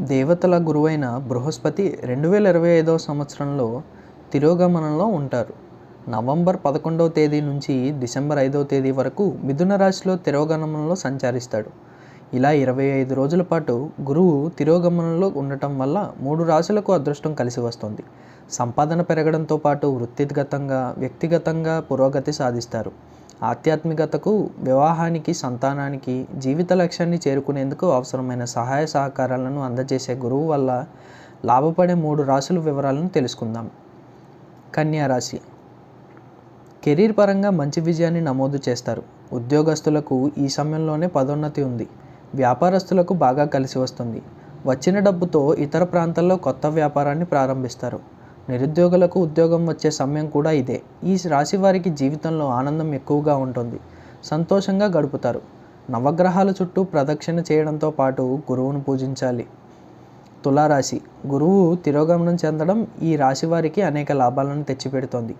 దేవతల గురువైన బృహస్పతి రెండు వేల ఇరవై ఐదవ సంవత్సరంలో తిరోగమనంలో ఉంటారు. నవంబర్ పదకొండవ తేదీ నుంచి డిసెంబర్ ఐదవ తేదీ వరకు మిథున రాశిలో తిరోగమనంలో సంచరిస్తాడు. ఇలా ఇరవై ఐదు రోజుల పాటు గురువు తిరోగమనంలో ఉండటం వల్ల మూడు రాశులకు అదృష్టం కలిసి వస్తుంది. సంపాదన పెరగడంతో పాటు వృత్తిగతంగా వ్యక్తిగతంగా పురోగతి సాధిస్తారు. ఆధ్యాత్మికతకు వివాహానికి సంతానానికి జీవిత లక్ష్యాన్ని చేరుకునేందుకు అవసరమైన సహాయ సహకారాలను అందజేసే గురువు వల్ల లాభపడే మూడు రాశుల వివరాలను తెలుసుకుందాం. కన్యా రాశి. కెరీర్ పరంగా మంచి విజయాన్ని నమోదు చేస్తారు. ఉద్యోగస్తులకు ఈ సమయంలోనే పదోన్నతి ఉంది. వ్యాపారస్తులకు బాగా కలిసి వస్తుంది. వచ్చిన డబ్బుతో ఇతర ప్రాంతాల్లో కొత్త వ్యాపారాన్ని ప్రారంభిస్తారు. నిరుద్యోగులకు ఉద్యోగం వచ్చే సమయం కూడా ఇదే. ఈ రాశి వారికి జీవితంలో ఆనందం ఎక్కువగా ఉంటుంది. సంతోషంగా గడుపుతారు. నవగ్రహాల చుట్టూ ప్రదక్షిణ చేయడంతో పాటు గురువును పూజించాలి. తులారాశి. గురువు తిరోగమనం చెందడం ఈ రాశి వారికి అనేక లాభాలను తెచ్చిపెడుతోంది.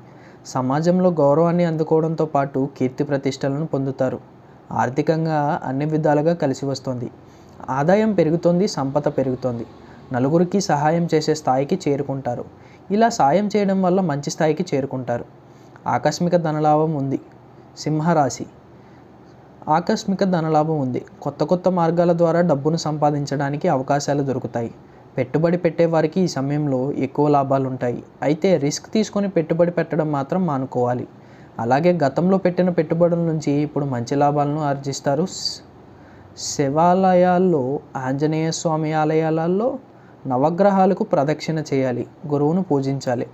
సమాజంలో గౌరవాన్ని అందుకోవడంతో పాటు కీర్తి ప్రతిష్టలను పొందుతారు. ఆర్థికంగా అన్ని విధాలుగా కలిసి వస్తుంది. ఆదాయం పెరుగుతోంది సంపద పెరుగుతోంది. నలుగురికి సహాయం చేసే స్థాయికి చేరుకుంటారు. ఇలా సాయం చేయడం వల్ల మంచి స్థాయికి చేరుకుంటారు. ఆకస్మిక ధనలాభం ఉంది. సింహరాశి. ఆకస్మిక ధనలాభం ఉంది. కొత్త కొత్త మార్గాల ద్వారా డబ్బును సంపాదించడానికి అవకాశాలు దొరుకుతాయి. పెట్టుబడి పెట్టేవారికి ఈ సమయంలో ఎక్కువ లాభాలు ఉంటాయి అయితే రిస్క్ తీసుకొని పెట్టుబడి పెట్టడం మాత్రం మానుకోవాలి. అలాగే గతంలో పెట్టిన పెట్టుబడుల నుంచి ఇప్పుడు మంచి లాభాలను ఆర్జిస్తారు శివాలయాల్లో ఆంజనేయ స్వామి ఆలయాలలో నవగ్రహాలకు ప్రదక్షిణ చేయాలి. గురువును పూజించాలి.